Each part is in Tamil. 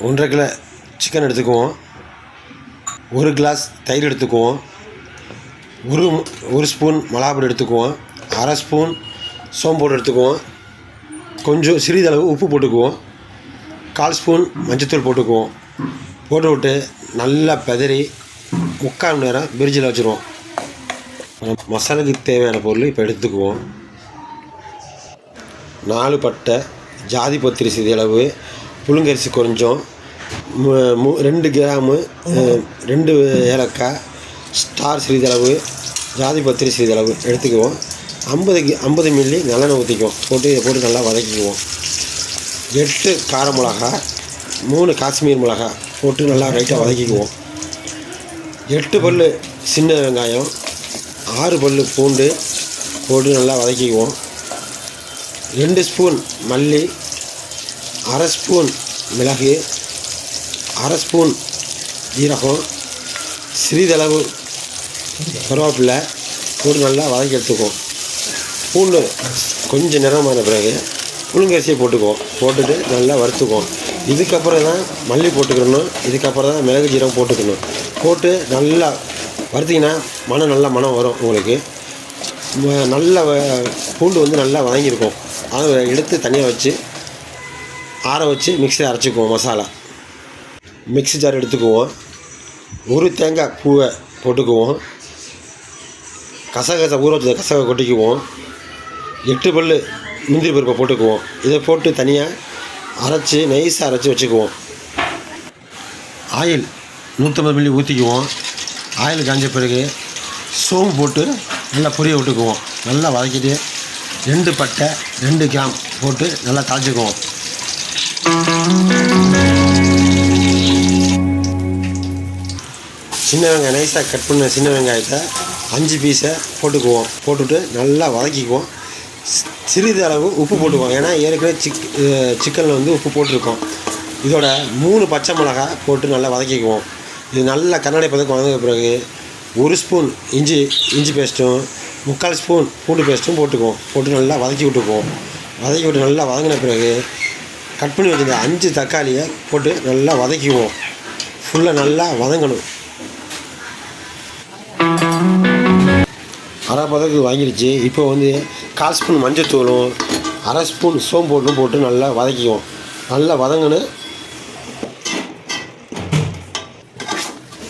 ஒன்றரை கிலோ சிக்கன் எடுத்துக்குவோம். ஒரு கிளாஸ் தயிர் எடுத்துக்குவோம். ஒரு ஒரு ஸ்பூன் மிளகாப்பொடி எடுத்துக்குவோம். அரை ஸ்பூன் சோம்பு எடுத்துக்குவோம். கொஞ்சம் சிறிதளவு உப்பு போட்டுக்குவோம். கால் ஸ்பூன் மஞ்சத்தூள் போட்டுக்குவோம். போட்டு விட்டு நல்லா பெதறி முக்கால் மணி நேரம் பிரிட்ஜில் வச்சுருவோம். மசாலாக்கு தேவையான பொருள் இப்போ எடுத்துக்குவோம். நாலு பட்டை ஜாதி பத்திரி சிறிதளவு புழுங்கரிசி கொஞ்சம் மு- ரெண்டு கிராமு ரெண்டு ஏலக்காய் ஸ்டார் சிறிதளவு ஜாதி பத்திரி சிறிதளவு எடுத்துக்குவோம். ஐம்பது ஐம்பது மில்லி நல்லெண்ணெய் ஊற்றிக்குவோம் போட்டு இதை போட்டு நல்லா வதக்கிக்குவோம். எட்டு கார மிளகா மூணு காஷ்மீர் மிளகா போட்டு நல்லா ரைட்டாக வதக்கிக்குவோம். எட்டு பல் சின்ன வெங்காயம் ஆறு பல் பூண்டு போட்டு நல்லா வதக்கிக்குவோம். ரெண்டு ஸ்பூன் மல்லி அரை ஸ்பூன் மிளகு அரை ஸ்பூன் ஜீரகம் சிறிதளவு கருவேப்பிலை போட்டு நல்லா வதக்கி எடுத்துக்குவோம் பூண்டு கொஞ்சம் நிறமான பிறகு புழுங்கரிசியை போட்டுக்குவோம் போட்டுட்டு நல்லா வறுத்துக்குவோம் இதுக்கப்புறம் தான் மல்லி போட்டுக்கணும். இதுக்கப்புறம் தான் மிளகு ஜீரகம் போட்டுக்கணும். போட்டு நல்லா வறுத்திங்கன்னா மனம் நல்லா மனம் வரும் உங்களுக்கு. நல்ல வ- பூண்டு வந்து நல்லா வதங்கியிருக்கும். அதை எடுத்து தனியாக வச்சு ஆற வச்சு மிக்சியில் அரைச்சிக்குவோம் மசாலா. மிக்ஸி ஜார் எடுத்துக்குவோம். ஒரு தேங்காய் பூவை போட்டுக்குவோம். கசகசை ஊற வச்ச கசக கொட்டிக்குவோம். எட்டு பல் முந்திரி பருப்பை போட்டுக்குவோம். இதை போட்டு தனியாக அரைச்சி நைஸாக அரைச்சி வச்சுக்குவோம். ஆயில் நூற்றம்பது மில்லி ஊற்றிக்குவோம் ஆயில் காஞ்ச பிறகு சோம்பு போட்டு நல்லா பொரிய விட்டுக்குவோம். நல்லா வதக்கிட்டு ரெண்டு பட்டை ரெண்டு கிராம் போட்டு நல்லா தாளிச்சுக்குவோம். சின்ன வெங்காயம் நைஸாக கட் பண்ண சின்ன வெங்காயத்தை அஞ்சு பீஸை போட்டுக்குவோம். போட்டுட்டு நல்லா வதக்கிக்குவோம். சிறிது அளவு உப்பு போட்டுக்குவோம். ஏன்னா ஏற்கனவே சிக் சிக்கனில் வந்து உப்பு போட்டிருக்கோம். இதோட மூணு பச்சை மிளகாய் போட்டு நல்லா வதக்கிக்குவோம். இது நல்லா கண்ணாடி பதக்கம் வதங்கின பிறகு ஒரு ஸ்பூன் இஞ்சி இஞ்சி பேஸ்ட்டும் முக்கால் ஸ்பூன் பூண்டு பேஸ்ட்டும் போட்டுக்குவோம். போட்டு நல்லா வதக்கி விட்டுக்குவோம். வதக்கி விட்டு நல்லா வதங்கின பிறகு கட் பண்ணி வச்சிருந்த அஞ்சு தக்காளியை போட்டு நல்லா வதக்கிக்குவோம். ஃபுல்லாக நல்லா வதங்கணும். அரை பதத்துக்கு வாங்கிடுச்சு. இப்போ வந்து கால் ஸ்பூன் மஞ்சத்தூளும் அரை ஸ்பூன் சோம்பு போட்டும் போட்டு நல்லா வதக்கிக்குவோம். நல்லா வதங்கினு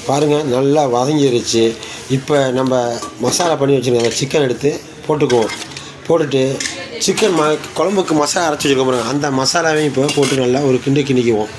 பாருங்கள் நல்லா வதங்கிருச்சு. இப்போ நம்ம மசாலா பண்ணி வச்சுருக்கோம் சிக்கன் எடுத்து போட்டுக்குவோம். போட்டுட்டு சிக்கன் ம குழம்புக்கு மசாலா அரைச்சி வச்சுருக்கோம் பாருங்கள் அந்த மசாலாவையும் இப்போ போட்டு நல்லா ஒரு கிண்டு கிண்டிக்குவோம்.